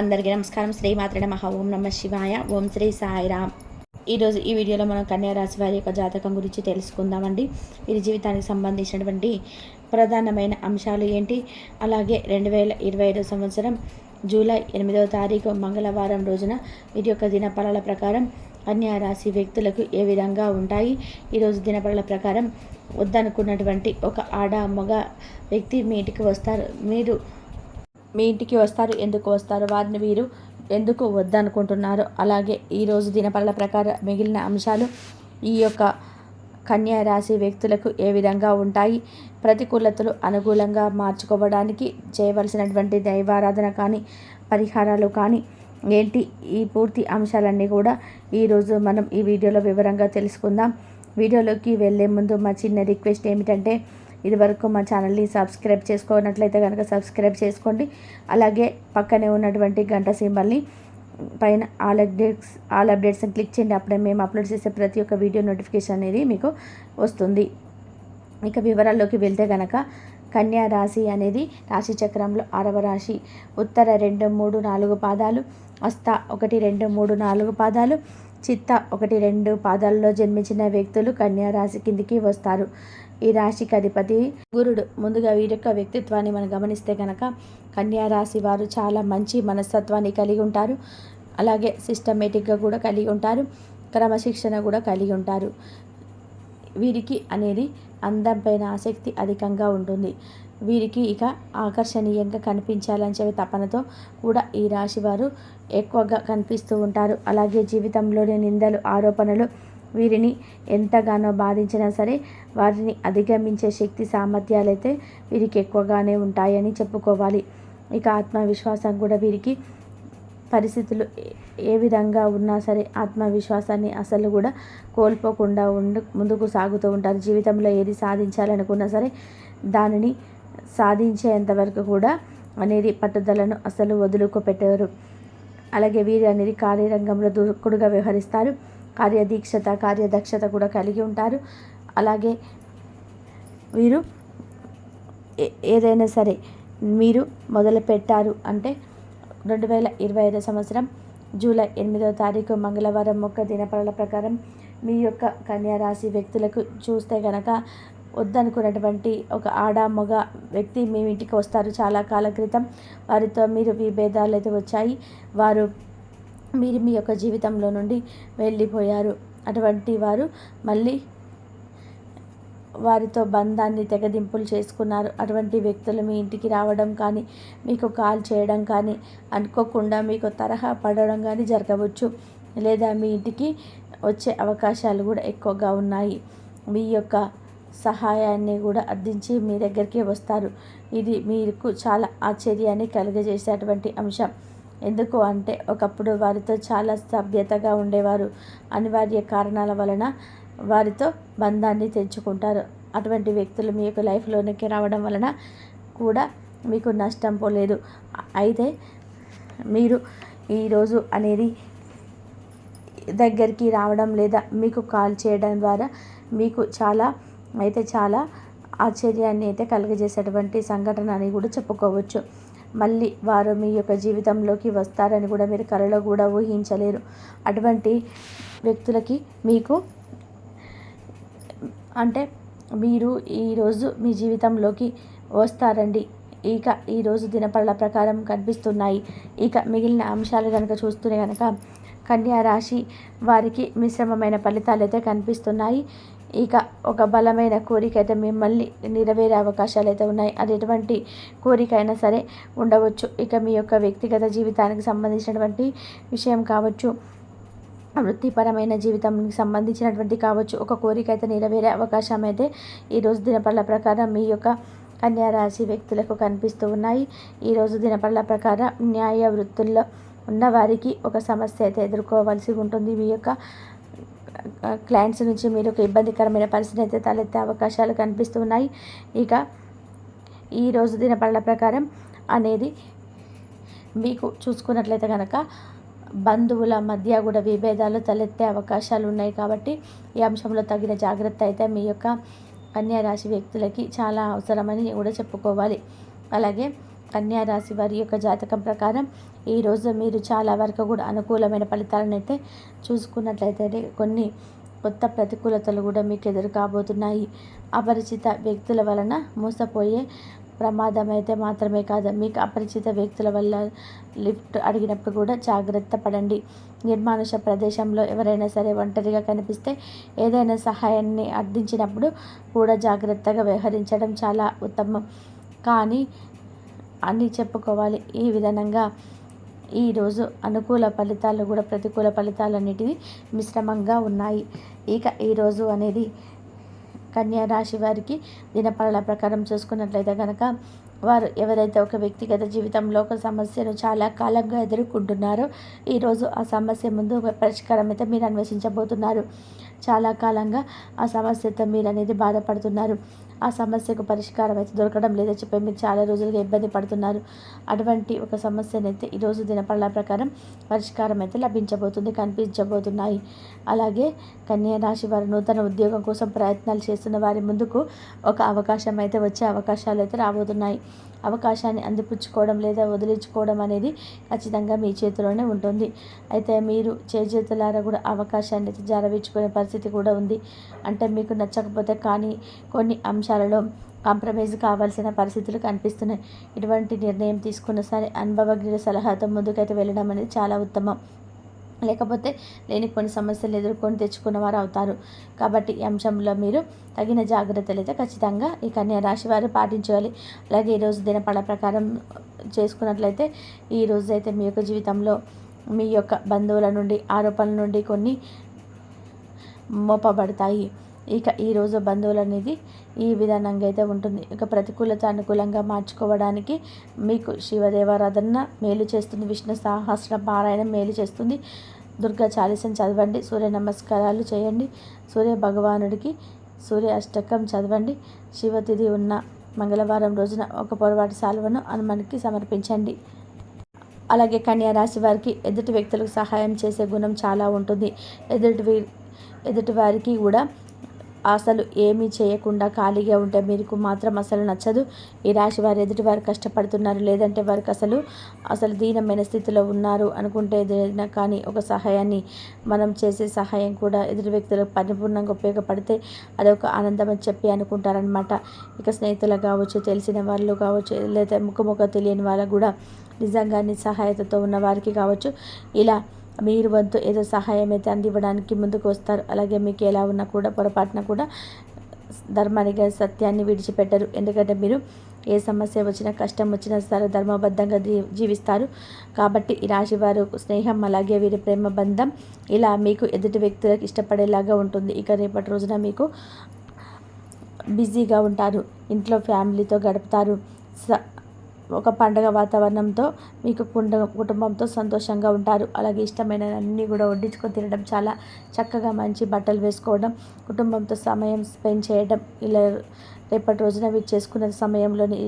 అందరికీ నమస్కారం. శ్రీ మాత్ర నమ. ఓం నమ శివాయ. ఓం శ్రీ సాయిరామ్ ఈరోజు ఈ వీడియోలో మనం కన్యా రాశి వారి యొక్క జాతకం గురించి తెలుసుకుందామండి. వీరి జీవితానికి సంబంధించినటువంటి ప్రధానమైన అంశాలు ఏంటి? అలాగే రెండు వేల ఇరవై ఐదో సంవత్సరం జూలై ఎనిమిదవ తారీఖు మంగళవారం రోజున వీరి యొక్క దినఫలాల ప్రకారం కన్యా రాశి వ్యక్తులకు ఏ విధంగా ఉంటాయి? ఈరోజు దినఫలాల ప్రకారం వద్దనుకున్నటువంటి ఒక ఆడ మగ వ్యక్తి మీ ఇంటికి వస్తారు. మీరు మీ ఇంటికి వస్తారు ఎందుకు వస్తారు వారిని వీరు ఎందుకు వద్దనుకుంటున్నారు? అలాగే ఈరోజు దినపరల ప్రకారం మిగిలిన అంశాలు ఈ యొక్క కన్యా రాశి వ్యక్తులకు ఏ విధంగా ఉంటాయి? ప్రతికూలతలు అనుకూలంగా మార్చుకోవడానికి చేయవలసినటువంటి దైవారాధన కానీ పరిహారాలు కానీ ఏంటి? ఈ పూర్తి అంశాలన్నీ కూడా ఈరోజు మనం ఈ వీడియోలో వివరంగా తెలుసుకుందాం. వీడియోలోకి వెళ్ళే ముందు మా చిన్న రిక్వెస్ట్ ఏమిటంటే ఇదివరకు మా ఛానల్ని సబ్స్క్రైబ్ చేసుకున్నట్లయితే కనుక సబ్స్క్రైబ్ చేసుకోండి. అలాగే పక్కనే ఉన్నటువంటి గంట సింబల్ని పైన ఆల్ అప్డేట్స్ ఆల్ అప్డేట్స్ని క్లిక్ చేయండి. అప్పుడే మేము అప్లోడ్ చేసే ప్రతి ఒక్క వీడియో నోటిఫికేషన్ అనేది మీకు వస్తుంది. ఇక వివరాల్లోకి వెళ్తే కనుక కన్యా రాశి అనేది రాశి చక్రంలో ఆరవ రాశి. ఉత్తర రెండు మూడు నాలుగు పాదాలు అస్త ఒకటి రెండు మూడు నాలుగు పాదాలు చిత్త ఒకటి రెండు పాదాల్లో జన్మించిన వ్యక్తులు కన్యా రాశి కిందికి వస్తారు. ఈ రాశికి అధిపతి గురుడు. ముందుగా వీరి యొక్క వ్యక్తిత్వాన్ని మనం గమనిస్తే కనుక కన్యా రాశి వారు చాలా మంచి మనస్తత్వాన్ని కలిగి ఉంటారు. అలాగే సిస్టమేటిక్గా కూడా కలిగి ఉంటారు. క్రమశిక్షణ కూడా కలిగి ఉంటారు. వీరికి అనేది అందం పైన ఆసక్తి అధికంగా ఉంటుంది. వీరికి ఇక ఆకర్షణీయంగా కనిపించాలని చెప్పి తపనతో కూడా ఈ రాశి వారు ఎక్కువగా కనిపిస్తూ ఉంటారు. అలాగే జీవితంలోని నిందలు ఆరోపణలు వీరిని ఎంతగానో బాధించినా సరే వారిని అధిగమించే శక్తి సామర్థ్యాలైతే వీరికి ఎక్కువగానే ఉంటాయని చెప్పుకోవాలి. ఇక ఆత్మవిశ్వాసం కూడా వీరికి పరిస్థితులు ఏ విధంగా ఉన్నా సరే ఆత్మవిశ్వాసాన్ని అసలు కూడా కోల్పోకుండా ఉండు ముందుకు సాగుతూ ఉంటారు. జీవితంలో ఏది సాధించాలనుకున్నా సరే దానిని సాధించేంతవరకు కూడా అనేది పట్టుదలను అసలు వదులుకోపెట్టారు. అలాగే వీరు అనేది కార్యరంగంలో దూకుడుగా వ్యవహరిస్తారు. కార్యదీక్షత కార్యదక్షత కూడా కలిగి ఉంటారు. అలాగే వీరు ఏదైనా సరే మీరు మొదలు పెట్టారు అంటే రెండు వేల ఇరవై ఐదో సంవత్సరం జూలై ఎనిమిదవ తారీఖు మంగళవారం మొక్క దినపరల ప్రకారం మీ యొక్క కన్యా రాశి వ్యక్తులకు చూస్తే కనుక వద్దనుకున్నటువంటి ఒక ఆడ మగ వ్యక్తి మీ ఇంటికి వస్తారు. చాలా కాలం క్రితం వారితో మీరు విభేదాలు అయితే వచ్చాయి. వారు మీరు మీ యొక్క జీవితంలో నుండి వెళ్ళిపోయారు. అటువంటి వారు మళ్ళీ వారితో బంధాన్ని తెగదింపులు చేసుకున్నారు. అటువంటి వ్యక్తులు మీ ఇంటికి రావడం కానీ మీకు కాల్ చేయడం కానీ అనుకోకుండా మీకు తరహా పడడం కానీ జరగవచ్చు. లేదా మీ ఇంటికి వచ్చే అవకాశాలు కూడా ఎక్కువగా ఉన్నాయి. మీ యొక్క సహాయాన్ని కూడా అందించి మీ దగ్గరికి వస్తారు. ఇది మీకు చాలా ఆశ్చర్యాన్ని కలుగజేసేటువంటి అంశం. ఎందుకు అంటే ఒకప్పుడు వారితో చాలా సభ్యతగా ఉండేవారు. అనివార్య కారణాల వలన వారితో బంధాన్ని తెంచుకుంటారు. అటువంటి వ్యక్తులు మీ యొక్క లైఫ్లోనికి రావడం వలన కూడా మీకు నష్టం పోలేదు. అయితే మీరు ఈరోజు అనేది దగ్గరికి రావడం లేదా మీకు కాల్ చేయడం ద్వారా మీకు చాలా అయితే చాలా ఆశ్చర్యాన్ని అయితే కలుగజేసేటువంటి సంఘటన అని కూడా చెప్పుకోవచ్చు. మళ్ళీ వారు మీ యొక్క జీవితంలోకి వస్తారని కూడా మీరు కలలో కూడా ఊహించలేరు. అటువంటి వ్యక్తులకి మీకు అంటే మీరు ఈరోజు మీ జీవితంలోకి వస్తారండి. ఇక ఈరోజు దినపళ్ళ ప్రకారం కనిపిస్తున్నాయి. ఇక మిగిలిన అంశాలు కనుక చూస్తూనే కనుక రాశి వారికి మిశ్రమమైన ఫలితాలు అయితే కనిపిస్తున్నాయి. ఇక ఒక బలమైన కోరిక అయితే మిమ్మల్ని నెరవేరే అవకాశాలు అయితే ఉన్నాయి. అది ఎటువంటి కోరిక అయినా సరే ఉండవచ్చు. ఇక మీ యొక్క వ్యక్తిగత జీవితానికి సంబంధించినటువంటి విషయం కావచ్చు వృత్తిపరమైన జీవితానికి సంబంధించినటువంటి కావచ్చు ఒక కోరిక అయితే నెరవేరే అవకాశం అయితే ఈరోజు దినపళ్ళ ప్రకారం మీ యొక్క కన్యా రాశి వ్యక్తులకు కనిపిస్తూ ఉన్నాయి. ఈరోజు దినపళ్ళ ప్రకారం న్యాయ వృత్తుల్లో ఉన్నవారికి ఒక సమస్య అయితే ఎదుర్కోవాల్సి ఉంటుంది. మీ యొక్క క్లయింట్స్ నుంచి మీరు ఒక ఇబ్బందికరమైన పరిస్థితి అయితే తలెత్తే అవకాశాలు కనిపిస్తున్నాయి. ఇక ఈరోజు దినపళ్ళ ప్రకారం అనేది మీకు చూసుకున్నట్లయితే కనుక బంధువుల మధ్య కూడా విభేదాలు తలెత్తే అవకాశాలు ఉన్నాయి కాబట్టి ఈ అంశంలో తగిన జాగ్రత్త అయితే మీ యొక్క కన్యారాశి వ్యక్తులకి చాలా అవసరమని కూడా చెప్పుకోవాలి. అలాగే కన్యా రాశి వారి యొక్క జాతకం ప్రకారం ఈరోజు మీరు చాలా వరకు కూడా అనుకూలమైన ఫలితాలను అయితే చూసుకున్నట్లయితే కొన్ని కొత్త ప్రతికూలతలు కూడా మీకు ఎదురు కాబోతున్నాయి అపరిచిత వ్యక్తుల వలన మోసపోయే ప్రమాదం అయితే మాత్రమే కాదు. మీకు అపరిచిత వ్యక్తుల వల్ల లిఫ్ట్ అడిగినప్పుడు కూడా జాగ్రత్త పడండి. నిర్మానుష ప్రదేశంలో ఎవరైనా సరే ఒంటరిగా కనిపిస్తే ఏదైనా సహాయాన్ని అర్థించినప్పుడు కూడా జాగ్రత్తగా వ్యవహరించడం చాలా ఉత్తమం. కానీ అని చెప్పుకోవాలి. ఈ విధంగా ఈరోజు అనుకూల ఫలితాలు కూడా ప్రతికూల ఫలితాలు అనేటివి మిశ్రమంగా ఉన్నాయి. ఇక ఈరోజు అనేది కన్యా రాశి వారికి దినపరల ప్రకారం చూసుకున్నట్లయితే కనుక వారు ఎవరైతే ఒక వ్యక్తిగత జీవితంలో ఒక సమస్యను చాలా కాలంగా ఎదుర్కొంటున్నారో ఈరోజు ఆ సమస్య ముందు పరిష్కారం అయితే మీరు అన్వేషించబోతున్నారు. చాలా కాలంగా ఆ సమస్యతో మీరు అనేది బాధపడుతున్నారు. ఆ సమస్యకు పరిష్కారం అయితే దొరకడం లేదని చెప్పి మీరు చాలా రోజులుగా ఇబ్బంది పడుతున్నారు. అటువంటి ఒక సమస్యనైతే ఈరోజు దినపళ్ళ ప్రకారం పరిష్కారం అయితే లభించబోతుంది కనిపించబోతున్నాయి. అలాగే కన్యా రాశి వారు నూతన ఉద్యోగం కోసం ప్రయత్నాలు చేస్తున్న వారి ముందుకు ఒక అవకాశం అయితే వచ్చే అవకాశాలు అయితే రాబోతున్నాయి. అవకాశాన్ని అందిపుచ్చుకోవడం లేదా వదిలించుకోవడం అనేది ఖచ్చితంగా మీ చేతిలోనే ఉంటుంది. అయితే మీరు చేతులారా కూడా అవకాశాన్ని జారవించుకునే పరిస్థితి కూడా ఉంది. అంటే మీకు నచ్చకపోతే కానీ కొన్ని అంశాలలో కాంప్రమైజ్ కావాల్సిన పరిస్థితులు కనిపిస్తున్నాయి. ఇటువంటి నిర్ణయం తీసుకున్న సరే అనుభవజ్ఞుల సలహాతో ముందుకైతే వెళ్ళడం అనేది చాలా ఉత్తమం. లేకపోతే లేని కొన్ని సమస్యలు ఎదుర్కొని తెచ్చుకున్న వారు అవుతారు. కాబట్టి ఈ అంశంలో మీరు తగిన జాగ్రత్తలు అయితే ఖచ్చితంగా ఈ కన్యా రాశి వారు పాటించాలి. అలాగే ఈరోజు దినపడ ప్రకారం చేసుకున్నట్లయితే ఈ అయితే మీ యొక్క జీవితంలో మీ యొక్క బంధువుల నుండి ఆరోపణల నుండి కొన్ని మోపబడతాయి. ఇక ఈరోజు బంధువులు అనేది ఈ విధానంగా అయితే ఉంటుంది. ఇక ప్రతికూలత అనుకూలంగా మార్చుకోవడానికి మీకు శివదేవారాధన మేలు చేస్తుంది. విష్ణు సహస్ర పారాయణం మేలు చేస్తుంది. దుర్గా చాలీసం చదవండి. సూర్య నమస్కారాలు చేయండి. సూర్య భగవానుడికి సూర్య అష్టకం చదవండి. శివతిథి ఉన్న మంగళవారం రోజున ఒక పొరపాటు సాల్వను హనుమానికి సమర్పించండి. అలాగే కన్యా రాశి వారికి ఎదుటి వ్యక్తులకు సహాయం చేసే గుణం చాలా ఉంటుంది. ఎదుటి ఎదుటి వారికి కూడా అసలు ఏమీ చేయకుండా ఖాళీగా ఉంటే మీకు మాత్రం అసలు నచ్చదు. ఈ రాశి వారు ఎదుటి వారు కష్టపడుతున్నారు. లేదంటే వారికి అసలు అసలు దీనమైన స్థితిలో ఉన్నారు అనుకుంటే ఏదైనా కానీ ఒక సహాయాన్ని మనం చేసే సహాయం కూడా ఎదుటి వ్యక్తులకు పరిపూర్ణంగా ఉపయోగపడితే అదొక ఆనందం అని చెప్పి అనుకుంటారనమాట ఇక స్నేహితులు కావచ్చు తెలిసిన వాళ్ళు కావచ్చు లేదా ముఖముఖ తెలియని వాళ్ళకు కూడా నిజంగానే సహాయతతో ఉన్న వారికి కావచ్చు. ఇలా మీరు వంతు ఏదో సహాయం అయితే అందివ్వడానికి ముందుకు వస్తారు అలాగే మీకు ఎలా ఉన్నా కూడా పొరపాటున కూడా ధర్మానికి సత్యాన్ని విడిచిపెట్టరు. ఎందుకంటే మీరు ఏ సమస్య వచ్చినా కష్టం వచ్చినా సరే ధర్మబద్ధంగా జీవిస్తారు. కాబట్టి ఈ రాశి వారు స్నేహం అలాగే వీరి ప్రేమ బంధం ఇలా మీకు ఎదుటి వ్యక్తులకు ఇష్టపడేలాగా ఉంటుంది. ఇక రేపటి రోజున మీకు బిజీగా ఉంటారు. ఇంట్లో ఫ్యామిలీతో గడుపుతారు. ఒక పండగ వాతావరణంతో మీకు కుటుంబంతో సంతోషంగా ఉంటారు. అలాగే ఇష్టమైన అన్నీ కూడా వడ్డించుకొని తినడం చాలా చక్కగా మంచి బట్టలు వేసుకోవడం కుటుంబంతో సమయం స్పెండ్ చేయడం ఇలా రేపటి రోజున మీరు చేసుకున్న సమయంలోని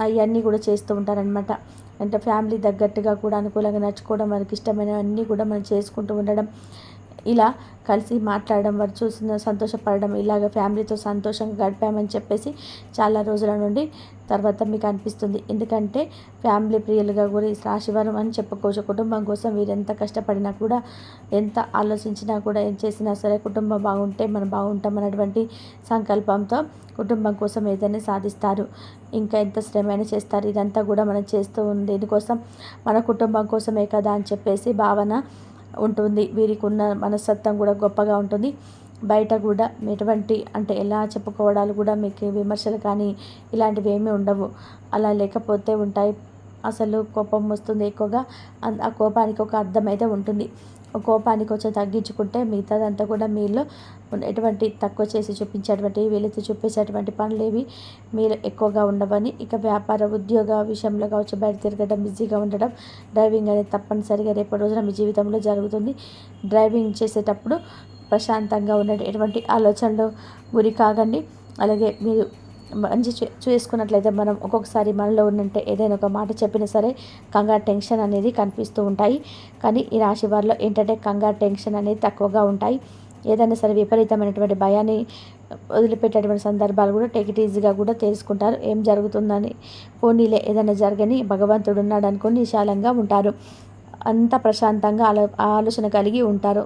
అవన్నీ కూడా చేస్తూ ఉంటారనమాట అంటే ఫ్యామిలీ తగ్గట్టుగా కూడా అనుకూలంగా నడుచుకోవడం వారికి ఇష్టమైనవన్నీ కూడా మనం చేసుకుంటూ ఉండడం ఇలా కలిసి మాట్లాడడం వారు చూసిన సంతోషపడడం ఇలాగ ఫ్యామిలీతో సంతోషంగా గడిపామని చెప్పేసి చాలా రోజుల నుండి తర్వాత మీకు అనిపిస్తుంది. ఎందుకంటే ఫ్యామిలీ ప్రియులుగా కూడా ఈ రాశివారం అని చెప్పుకోవచ్చు. కుటుంబం కోసం మీరు ఎంత కష్టపడినా కూడా ఎంత ఆలోచించినా కూడా ఏం చేసినా సరే కుటుంబం బాగుంటే మనం బాగుంటాం అన్నటువంటి సంకల్పంతో కుటుంబం కోసం ఏదైనా సాధిస్తారు. ఇంకా ఎంత శ్రమైనా చేస్తారు. ఇదంతా కూడా మనం చేస్తూ ఉంది దీనికోసం మన కుటుంబం కోసమే కదా అని చెప్పేసి భావన ఉంటుంది. వీరికి ఉన్న మనస్తత్వం కూడా గొప్పగా ఉంటుంది. బయట కూడా ఎటువంటి అంటే ఎలా చెప్పుకోవడాలు కూడా మీకు విమర్శలు కానీ ఇలాంటివి ఏమీ ఉండవు. అలా లేకపోతే ఉంటాయి. అసలు కోపం వస్తుంది ఎక్కువగా. ఆ కోపానికి ఒక అర్థం అయితే ఉంటుంది. కోపానికి కొంచెం తగ్గించుకుంటే మిగతాదంతా కూడా మీలో ఎటువంటి తక్కువ చేసి చూపించేటువంటి వీలైతే చూపించేటువంటి పనులు ఏవి మీరు ఎక్కువగా ఉండవని ఇక వ్యాపార ఉద్యోగ విషయంలో కావచ్చు బయట తిరగడం బిజీగా ఉండడం డ్రైవింగ్ అనేది తప్పనిసరిగా రేపటి రోజున మీ జీవితంలో జరుగుతుంది. డ్రైవింగ్ చేసేటప్పుడు ప్రశాంతంగా ఉండండి. ఎటువంటి ఆలోచనలు గురి కాగండి అలాగే మీరు మంచి చూసుకున్నట్లయితే మనం ఒక్కొక్కసారి మనలో ఉన్నంటే ఏదైనా ఒక మాట చెప్పినా సరే కంగారు టెన్షన్ అనేది కనిపిస్తూ ఉంటాయి. కానీ ఈ రాశి వారిలో ఏంటంటే కంగారు టెన్షన్ అనేది తక్కువగా ఉంటాయి. ఏదైనా సరే విపరీతమైనటువంటి భయాన్ని వదిలిపెట్టేటువంటి సందర్భాలు కూడా టేక్ ఇట్ ఈజీగా కూడా తెలుసుకుంటారు. ఏం జరుగుతుందని పోనీలే ఏదైనా జరగని భగవంతుడు ఉన్నాడు అనుకుని విశాలంగా ఉంటారు. అంత ప్రశాంతంగా ఆలో ఆలోచన కలిగి ఉంటారు.